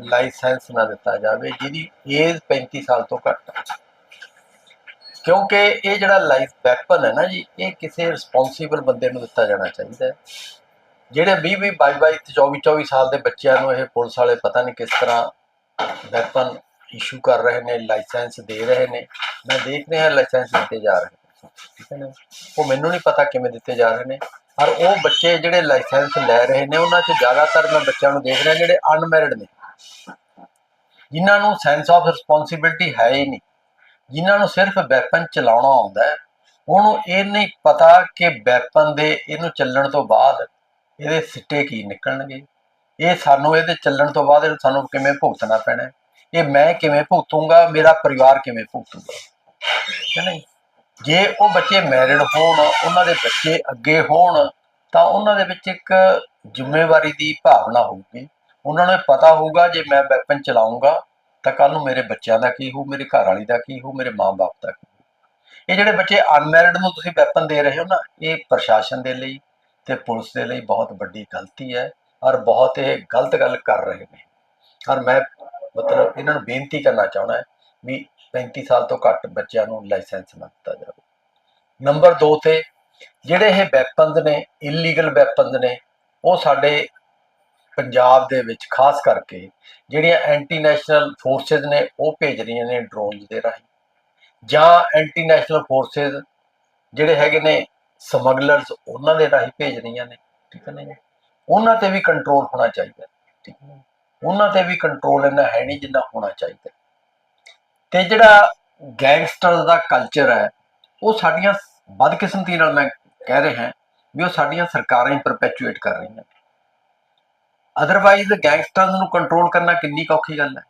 Licence ਨਾ ਦਿੱਤਾ ਜਾਵੇ, ਜਿਹਦੀ ਏਜ 35 ਸਾਲ ਤੋਂ ਘੱਟ ਹੈ ਕਿਉਂਕਿ ਇਹ ਜਿਹੜਾ ਲਾਈਫ ਵੈਪਨ ਹੈ ਨਾ ਜੀ, ਇਹ ਕਿਸੇ ਰਿਸਪੌਂਸੀਬਲ ਬੰਦੇ ਨੂੰ ਦਿੱਤਾ ਜਾਣਾ ਚਾਹੀਦਾ ਹੈ। ਜਿਹੜੇ 20 20 22 22 ਤੇ 24 24 ਸਾਲ ਦੇ ਬੱਚਿਆਂ ਨੂੰ ਇਹ ਪੁਲਿਸ ਵਾਲੇ ਪਤਾ ਨਹੀਂ ਕਿਸ ਤਰ੍ਹਾਂ ਵੈਪਨ ਇਸ਼ੂ ਕਰ ਰਹੇ ਨੇ, ਲਾਇਸੈਂਸ ਦੇ ਰਹੇ ਨੇ। ਮੈਂ ਦੇਖ ਰਿਹਾ ਲਾਇਸੈਂਸ ਦਿੱਤੇ ਜਾ ਰਹੇ ਨੇ। ਠੀਕ ਹੈ ਨਾ? ਉਹ ਮੈਨੂੰ ਨਹੀਂ ਪਤਾ ਕਿਵੇਂ ਦਿੱਤੇ ਜਾ ਰਹੇ ਨੇ। ਪਰ ਉਹ ਬੱਚੇ ਜਿਹੜੇ ਲਾਇਸੈਂਸ ਲੈ ਰਹੇ ਨੇ, ਉਹਨਾਂ 'ਚ ਜ਼ਿਆਦਾਤਰ ਮੈਂ ਬੱਚਿਆਂ ਨੂੰ ਦੇਖ ਰਿਹਾ ਜਿਹੜੇ ਅਨਮੈਰਿਡ ਨੇ। ਜਿਨ੍ਹਾਂ ਨੂੰ ਸੈਂਸ ਆਫ ਰਿਸਪੌਂਸਿਬਿਲਟੀ ਹੈ ਹੀ ਨਹੀਂ, ਜਿਨ੍ਹਾਂ ਨੂੰ ਸਿਰਫ ਵੈਪਨ ਚਲਾਉਣਾ ਆਉਂਦਾ ਹੈ, ਉਹਨੂੰ ਇਹ ਨਹੀਂ ਪਤਾ ਕਿ ਵੈਪਨ ਦੇ ਇਹਨੂੰ ਚੱਲਣ ਤੋਂ ਬਾਅਦ ਇਹਦੇ ਸਿੱਟੇ ਕੀ ਨਿਕਲਣਗੇ, ਇਹ ਸਾਨੂੰ ਇਹਦੇ ਚੱਲਣ ਤੋਂ ਬਾਅਦ ਇਹ ਸਾਨੂੰ ਕਿਵੇਂ ਭੁਗਤਣਾ ਪੈਣਾ ਇਹ ਮੈਂ ਕਿਵੇਂ ਭੁਗਤੂੰਗਾ, ਮੇਰਾ ਪਰਿਵਾਰ ਕਿਵੇਂ ਭੁਗਤੂਗਾ ਠੀਕ ਨਹੀਂ ਜੇ? ਉਹ ਬੱਚੇ ਮੈਰਿਡ ਹੋਣ, ਉਹਨਾਂ ਦੇ ਬੱਚੇ ਅੱਗੇ ਹੋਣ, ਤਾਂ ਉਹਨਾਂ ਦੇ ਵਿੱਚ ਇੱਕ ਜ਼ਿੰਮੇਵਾਰੀ ਦੀ ਭਾਵਨਾ ਹੋਊਗੀ। ਉਹਨਾਂ ਨੂੰ ਇਹ ਪਤਾ ਹੋਊਗਾ ਜੇ ਮੈਂ ਵੈਪਨ ਚਲਾਉਂਗਾ ਤਾਂ ਕੱਲ ਨੂੰ ਮੇਰੇ ਬੱਚਿਆਂ ਦਾ ਕੀ ਹੋਊ, ਮੇਰੇ ਘਰ ਵਾਲੀ ਦਾ ਕੀ ਹੋਊ, ਮੇਰੇ ਮਾਂ-ਬਾਪ ਦਾ ਕੀ ਹੋਊ। ਇਹ ਜਿਹੜੇ ਬੱਚੇ ਅਨਮੈਰਿਡ ਨੂੰ ਤੁਸੀਂ ਵੈਪਨ ਦੇ ਰਹੇ ਹੋ ਨਾ, ਇਹ ਪ੍ਰਸ਼ਾਸਨ ਦੇ ਲਈ ਤੇ ਪੁਲਿਸ ਦੇ ਲਈ ਬਹੁਤ ਵੱਡੀ ਗਲਤੀ ਹੈ ਔਰ ਬਹੁਤ ਇਹ ਗਲਤ ਗੱਲ ਕਰ ਰਹੇ ਨੇ। ਔਰ ਮੈਂ ਮਤਲਬ ਇਹਨਾਂ ਨੂੰ ਬੇਨਤੀ ਕਰਨਾ ਚਾਹਣਾ ਹੈ ਵੀ 35 ਸਾਲ ਤੋਂ ਘੱਟ ਬੱਚਿਆਂ ਨੂੰ ਲਾਇਸੈਂਸ ਨਾ ਦਿੱਤਾ ਜਾਵੇ। ਨੰਬਰ 2 ਤੇ ਜਿਹੜੇ ਇਹ ਵੈਪਨਸ ਨੇ ਇਲੀਗਲ ਵੈਪਨਸ ਨੇ, ਉਹ ਸਾਡੇ ਪੰਜਾਬ ਦੇ ਵਿੱਚ, ਖਾਸ ਕਰਕੇ ਜਿਹੜੀਆਂ ਐਂਟੀ ਨੈਸ਼ਨਲ ਫੋਰਸਸ ਨੇ, ਉਹ ਭੇਜ ਰਹੀਆਂ ਨੇ ਡਰੋਨਸ ਦੇ ਰਾਹੀਂ। ਜਾਂ ਐਂਟੀ ਨੈਸ਼ਨਲ ਫੋਰਸਸ ਜਿਹੜੇ ਹੈਗੇ ਨੇ, ਸਮਗਲਰਸ, ਉਹਨਾਂ ਦੇ ਰਾਹੀਂ ਭੇਜ ਰਹੀਆਂ ਨੇ, ਠੀਕ ਹੈ ਨਾ ਜੀ? ਉਹਨਾਂ ਤੇ ਵੀ ਕੰਟਰੋਲ ਹੋਣਾ ਚਾਹੀਦਾ, ਠੀਕ ਹੈ ਉਹਨਾਂ ਤੇ ਵੀ ਕੰਟਰੋਲ ਇੰਨਾ ਹੈ ਨਹੀਂ ਜਿੰਨਾ ਹੋਣਾ ਚਾਹੀਦਾ। ਤੇ ਜਿਹੜਾ ਗੈਂਗਸਟਰ ਦਾ ਕਲਚਰ ਹੈ, ਉਹ ਸਾਡੀਆਂ ਬਦਕਿਸਮਤੀ ਨਾਲ ਮੈਂ ਕਹਿ ਰਿਹਾ ਵੀ ਉਹ ਸਾਡੀਆਂ ਸਰਕਾਰਾਂ ਹੀ ਪਰਪੈਚੁਏਟ ਕਰ ਰਹੀਆਂ ਅਦਰਵਾਈਜ਼ ਗੈਂਗਸਟਰਸ ਨੂੰ ਕੰਟਰੋਲ ਕਰਨਾ ਕਿੰਨੀ ਕੁ ਔਖੀ ਗੱਲ ਹੈ।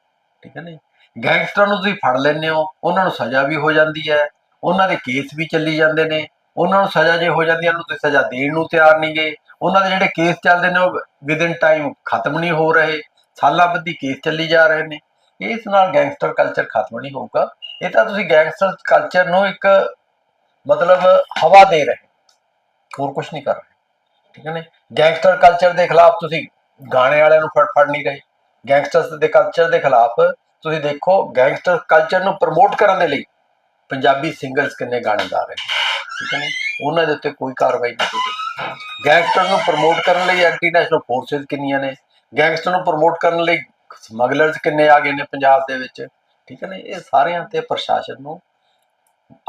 ਠੀਕ ਹੈ ਨਾ ਜੀ? ਗੈਂਗਸਟਰ ਨੂੰ ਤੁਸੀਂ ਫੜ ਲੈਂਦੇ ਹੋ, ਉਹਨਾਂ ਨੂੰ ਸਜ਼ਾ ਵੀ ਹੋ ਜਾਂਦੀ ਹੈ। ਉਹਨਾਂ ਦੇ ਕੇਸ ਵੀ ਚੱਲੀ ਜਾਂਦੇ ਨੇ। ਉਹਨਾਂ ਨੂੰ ਸਜ਼ਾ ਜੇ ਹੋ ਜਾਂਦੀ ਹੈ, ਉਹਨੂੰ ਤੁਸੀਂ ਸਜ਼ਾ ਦੇਣ ਨੂੰ ਤਿਆਰ ਨਹੀਂ ਗਏ ਉਹਨਾਂ ਦੇ ਜਿਹੜੇ ਕੇਸ ਚੱਲਦੇ ਨੇ, ਉਹ ਵਿਦਿਨ ਟਾਈਮ ਖਤਮ ਨਹੀਂ ਹੋ ਰਹੇ। ਸਾਲਾਂ ਬੱਧੀ ਕੇਸ ਚੱਲੀ ਜਾ ਰਹੇ ਨੇ। ਇਸ ਨਾਲ ਗੈਂਗਸਟਰ ਕਲਚਰ ਖਤਮ ਨਹੀਂ ਹੋਊਗਾ। ਇਹ ਤਾਂ ਤੁਸੀਂ ਗੈਂਗਸਟਰ ਕਲਚਰ ਨੂੰ ਇੱਕ ਮਤਲਬ ਹਵਾ ਦੇ ਰਹੇ। ਹੋਰ ਕੁਝ ਨਹੀਂ ਕਰ ਰਹੇ। ਠੀਕ ਹੈ ਨਾ ਗੈਂਗਸਟਰ ਕਲਚਰ ਦੇ ਖਿਲਾਫ ਤੁਸੀਂ ਗਾਣੇ ਵਾਲਿਆਂ ਨੂੰ ਫੜ ਫੜ ਨਹੀਂ ਰਹੇ। ਗੈਂਗਸਟਰਸ ਦੇ ਕਲਚਰ ਦੇ ਖਿਲਾਫ ਤੁਸੀਂ ਦੇਖੋ ਗੈਂਗਸਟਰ ਕਲਚਰ ਨੂੰ ਪ੍ਰਮੋਟ ਕਰਨ ਦੇ ਲਈ ਪੰਜਾਬੀ ਸਿੰਗਰਸ ਕਿੰਨੇ ਗਾਣੇ ਗਾ ਰਹੇ ਠੀਕ ਹੈ ਨਾ? ਉਹਨਾਂ ਦੇ ਉੱਤੇ ਕੋਈ ਕਾਰਵਾਈ ਨਹੀਂ ਹੋਈ ਗੈਂਗਸਟਰ ਨੂੰ ਪ੍ਰਮੋਟ ਕਰਨ ਲਈ ਐਂਟੀ ਨੈਸ਼ਨਲ ਫੋਰਸਸ ਕਿੰਨੀਆਂ ਨੇ? ਗੈਂਗਸਟਰ ਨੂੰ ਪ੍ਰਮੋਟ ਕਰਨ ਲਈ ਸਮਗਲਰਸ ਕਿੰਨੇ ਆ ਗਏ ਨੇ ਪੰਜਾਬ ਦੇ ਵਿੱਚ, ਠੀਕ ਹੈ ਨਾ? ਇਹ ਸਾਰਿਆਂ ਤੇ ਪ੍ਰਸ਼ਾਸਨ ਨੂੰ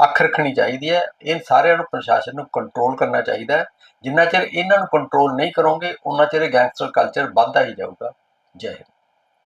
ਅੱਖ ਰੱਖਣੀ ਚਾਹੀਦੀ ਹੈ। ਇਹ ਸਾਰਿਆਂ ਨੂੰ ਪ੍ਰਸ਼ਾਸਨ ਨੂੰ ਕੰਟਰੋਲ ਕਰਨਾ ਚਾਹੀਦਾ ਹੈ। ਜਿੰਨਾ ਚਿਰ ਇਹਨਾਂ ਨੂੰ ਕੰਟਰੋਲ ਨਹੀਂ ਕਰੋਗੇ ਉਹਨਾਂ ਚਿਰ ਗੈਂਗਸਟਰ ਕਲਚਰ ਵੱਧਦਾ ਹੀ ਜਾਊਗਾ। ਜੈ ਹਿੰਦ।